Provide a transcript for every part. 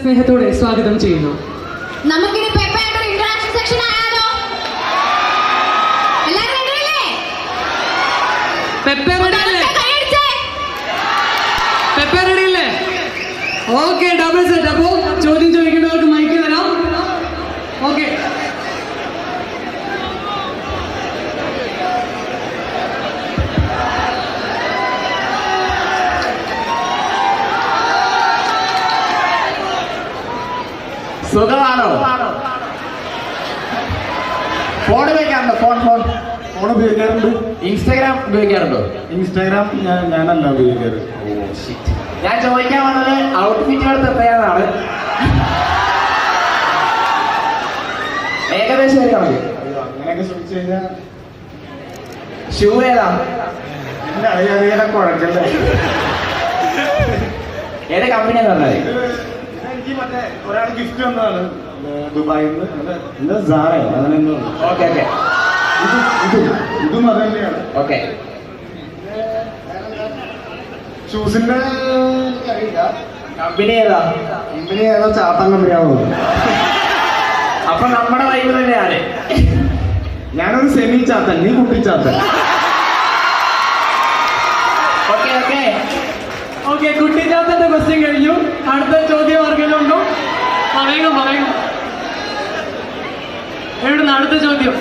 സ്നേഹത്തോടെ സ്വാഗതം ചെയ്യുന്നു. നമുക്കിനി ഇന്ററാക്ഷൻ സെക്ഷൻ ആയാലോ? പെപ്പെ ഓക്കെ ഡബിൾ സുഖമാണോ? ഫോൺ ഉപയോഗിക്കാറുണ്ടോ? ഫോൺ ഫോൺ ഫോൺ ഉപയോഗിക്കാറുണ്ട്. ഇൻസ്റ്റാഗ്രാം ഉപയോഗിക്കാറുണ്ടോ? ഇൻസ്റ്റാഗ്രാം ഞാൻ ഞാനല്ല ഉപയോഗിക്കാറ്. ഞാൻ ചോദിക്കാൻ വന്നത് ഔട്ട്ഫിറ്റുകൾ എത്രയാണെന്നാണ്. ഏകദേശം ഒരു കണക്ക്. അങ്ങനെയൊക്കെ ശ്രമിച്ചു കഴിഞ്ഞാൽ ഷൂ ഏതാ? കുഴക്കല്ലേ? ഏത് ഇത് എനിക്ക് മറ്റേ ഒരാൾ ഗിഫ്റ്റ് വന്നതാണ് ദുബായിൽ നിന്ന് എന്താ? സാറയോ അങ്ങനെ. Okay okay. ഇത് ഇതും ഇതും അത് തന്നെയാണ് ഓക്കെ. ഷൂസിന്റെ എനിക്കറിയില്ല. കമ്പനി ഏതാ? കമ്പനി ഏതോ ചാത്താൻ കമ്പനിയാണോ അപ്പൊ നമ്മുടെ വൈബ് തന്നെയാണ് ഞാനൊരു സെമി ചാത്തൻ നീ കുട്ടി ചാത്തൻ. Okay okay. ഓക്കെ കുട്ടിച്ചാത്തന്റെ ക്വസ്റ്റ്യൻ കഴിഞ്ഞു. അടുത്ത ചോദ്യം ആർക്കെങ്കിലും ഉണ്ടോ പറയുക പറയുക എവിടുന്ന് അടുത്ത ചോദ്യം?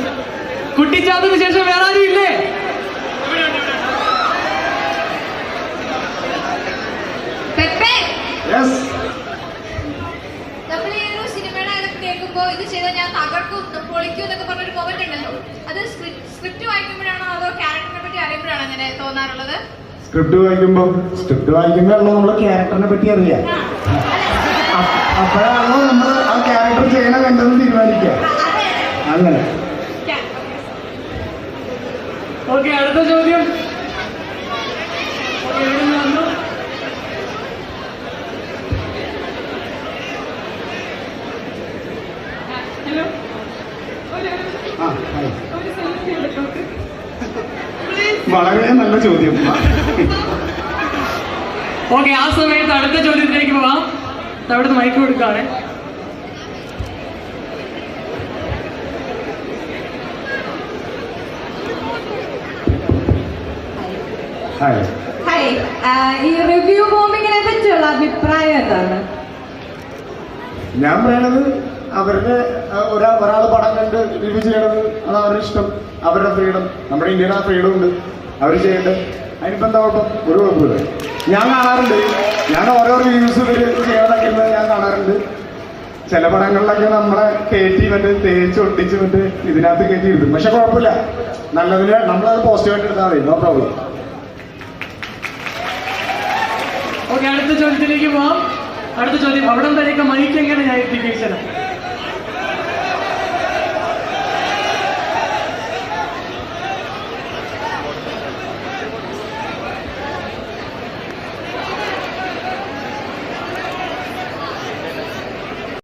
കുട്ടിച്ചാത്തിന് ശേഷം വേറെ ആരും ഇല്ലേ? ഇത് ചെയ്ത ഇത് ചെയ്താൽ ഞാൻ തകർക്കും പൊളിക്കും എന്നൊക്കെ പറഞ്ഞൊരു മൊമെന്റ് ഉണ്ടല്ലോ. അത് സ്ക്രിപ്റ്റ് വായിക്കുമ്പോഴാണോ അതോ ക്യാരക്ടറിനെ പറ്റി അറിയുമ്പോഴാണോ അങ്ങനെ തോന്നാറുള്ളത്? സ്ക്രിപ്റ്റ് വായിക്കുമ്പോ സ്ക്രിപ്റ്റ് വായിക്കുമ്പോഴാണോ നമ്മുടെ ക്യാരക്ടറിനെ പറ്റി അറിയാം. അപ്പ- അപ്പോഴാണോ നമ്മൾ ആ ക്യാരക്ടർ ചെയ്യണ വേണ്ടതെന്ന് തീരുമാനിക്കുക. അങ്ങനെ. ഓക്കെ അടുത്ത ചോദ്യം? ഹലോ ആ ഹായ്. വളരെ നല്ല ചോദ്യം. ഓക്കെ ആ സമയത്ത് അടുത്ത ചോദ്യത്തിലേക്ക് പോവാം. അവിടുന്ന് മൈക്ക് കൊടുക്കാണ് ഈ റിവ്യൂ ബോംബിങ്ങിനെ പറ്റിയുള്ള അഭിപ്രായം എന്താണ്? ഞാൻ പറയണത് അവരുടെ ഒരാൾ ഒരാ ഒരാൾ പടം കണ്ട് റിവ്യൂ ചെയ്യണത് അത് അവരുടെ ഇഷ്ടം. അവരുടെ ഫ്രീഡം. നമ്മുടെ ഇന്ത്യയുടെ ആ ഫ്രീഡം ഉണ്ട്. അവർ ചെയ്യട്ടെ. അതിനിപ്പോ എന്താ കുഴപ്പം? ഒരു കുഴപ്പമില്ല. ഞാൻ കാണാറുണ്ട്. ഞാൻ ഓരോ റിവ്യൂസ് ഇവർ ഞാൻ കാണാറുണ്ട്. ചില പടങ്ങളിലൊക്കെ നമ്മളെ കയറ്റി മറ്റേ തേച്ച് ഒട്ടിച്ച് മറ്റേ ഇതിനകത്ത് കയറ്റി ഇരുത്തും പക്ഷെ കുഴപ്പമില്ല. നല്ലതിന് നമ്മളത് പോസിറ്റീവായിട്ട് എടുത്താൽ മതി. നോ പ്രോബ്ലം ഓക്കെ അടുത്ത ചോദ്യത്തിലേക്ക് പോവാം. അടുത്ത ചോദ്യം അവിടെ തന്നെ മൈക്ക് എങ്ങനെ ഞാൻ എത്തിക്കേച്ചത്